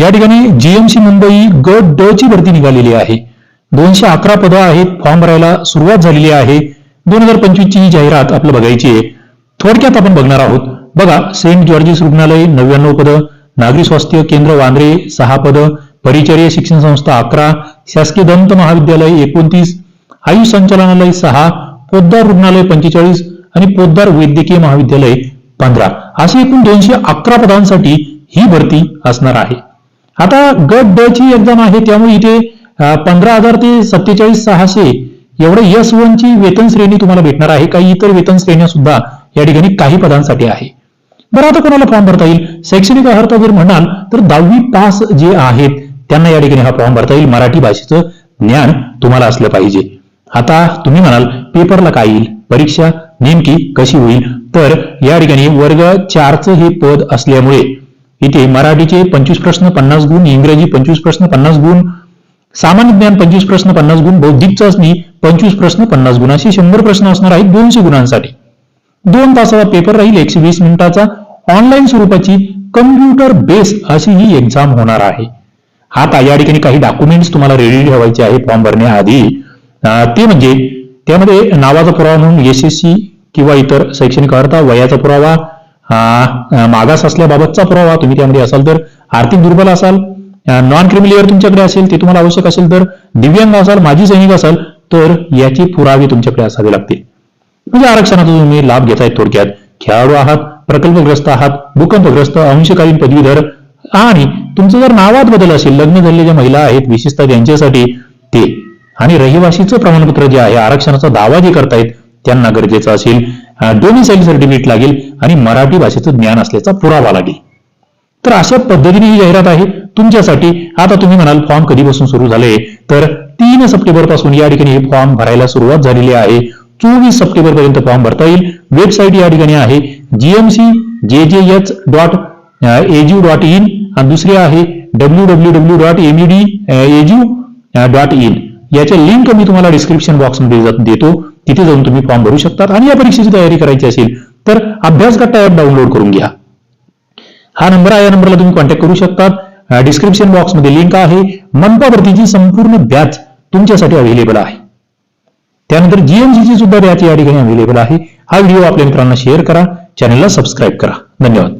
या ठिकाणी जीएमसी मुंबई गट ड ची भरती निघालेली आहे. दोनशे अकरा पदं आहेत फॉर्म भरायला सुरुवात झालेली आहे. दोन हजार पंचवीस ची ही जाहिरात आपल्याला बघायची आहे. थोडक्यात आपण बघणार आहोत. बघा सेंट जॉर्जिस रुग्णालय नव्याण्णव पदं नागरी स्वास्थ्य केंद्र वांद्रे सहा पदं परिचर्य शिक्षण संस्था अकरा शासकीय दंत महाविद्यालय एकोणतीस आयुष संचालनालय सहा पोद्दार रुग्णालय पंचेचाळीस आणि पोद्दार वैद्यकीय महाविद्यालय पंधरा. अशी एकूण दोनशे अकरा पदांसाठी ही भरती असणार आहे. आता गट ड ची एक्झाम आहे त्यामुळे इथे पंधरा हजार ते सत्तेचाळीस सहाशे एवढं यस वन ची वेतन श्रेणी तुम्हाला भेटणार आहे. काही इतर वेतन श्रेण्या सुद्धा या ठिकाणी काही पदांसाठी आहे. बरं आता कोणाला फॉर्म भरता येईल? शैक्षणिक अर्हता जर म्हणाल तर दहावी पास जे आहेत त्यांना या ठिकाणी हा फॉर्म भरता येईल. मराठी भाषेचं ज्ञान तुम्हाला असलं पाहिजे. आता तुम्ही म्हणाल पेपरला काय येईल? परीक्षा नेमकी कशी होईल? तर या ठिकाणी वर्ग चारचं हे पद असल्यामुळे इथे मराठीचे पंचवीस प्रश्न पन्नास गुण इंग्रजी पंचवीस प्रश्न पन्नास गुण सामान्य ज्ञान पंचवीस प्रश्न पन्नास गुण बौद्धिक चाचणी पंचवीस प्रश्न पन्नास गुण. असे शंभर प्रश्न असणार आहेत दोनशे गुणांसाठी. दोन तासाचा पेपर राहील एकशे वीस मिनिटाचा. ऑनलाईन स्वरूपाची कम्प्युटर बेस अशी ही एक्झाम होणार आहे. आता या ठिकाणी काही डॉक्युमेंट्स तुम्हाला रेडी ठेवायचे आहे फॉर्म भरण्याआधी. ते म्हणजे त्यामध्ये नावाचा पुरावा म्हणून एस एस सी किंवा इतर शैक्षणिक अर्थ वयाचा पुरावा मागास असल्याबाबतचा पुरावा तुम्ही त्यामध्ये असाल तर आर्थिक दुर्बल असाल नॉन क्रिमिलियर तुमच्याकडे असेल ते तुम्हाला आवश्यक असेल तर दिव्यांग असाल माजी सैनिक असाल तर याची पुरावे तुमच्याकडे असावे लागतील. म्हणजे आरक्षणाचा तुम्ही लाभ घेताय थोडक्यात. खेळाडू आहात प्रकल्पग्रस्त आहात भूकंपग्रस्त अंशकालीन पदवीधर आणि तुमचं जर नावात बदल असेल लग्न झालेल्या महिला आहेत विशेषतः त्यांच्यासाठी ते आणि रहिवासीचं प्रमाणपत्र जे आहे आरक्षणाचा दावा जे करतायत त्यांना गरजेचं असेल. डोमिसाईल सर्टिफिकेट लागेल आणि मराठी भाषेचं ज्ञान असल्याचा पुरावा लागेल. तर अशा पद्धतीने ही जाहिरात आहे. तुमच्यासाठी आता तुम्ही म्हणाल फॉर्म कधीपासून सुरू झाले? तर तीन सप्टेंबरपासून या ठिकाणी हे फॉर्म भरायला सुरुवात झालेली आहे. चोवीस सप्टेंबर पर्यंत फॉर्म भरता येईल. वेबसाईट या ठिकाणी आहे. GMC J J H dot edu dot in आणि दुसरी आहे W W W dot MED edu dot in याच्या लिंक मी तुम्हाला डिस्क्रिप्शन बॉक्समध्ये देतो. तिथे जाऊन तुम्ही फॉर्म भरू शकतात. आणि या परीक्षेची तयारी करायची असेल तर अभ्यास गट्टा ऍप डाउनलोड करून घ्या. हा नंबर आहे या नंबरला तुम्ही कॉन्टॅक्ट करू शकता. डिस्क्रिप्शन बॉक्समध्ये लिंक आहे. मनपा भरतीची संपूर्ण बॅच तुमच्यासाठी अवेलेबल आहे. त्यानंतर जीएमसीची सुद्धा बॅच या ठिकाणी अवेलेबल आहे. हा व्हिडिओ आपल्या मित्रांना शेअर करा. चॅनलला सबस्क्राईब करा. धन्यवाद.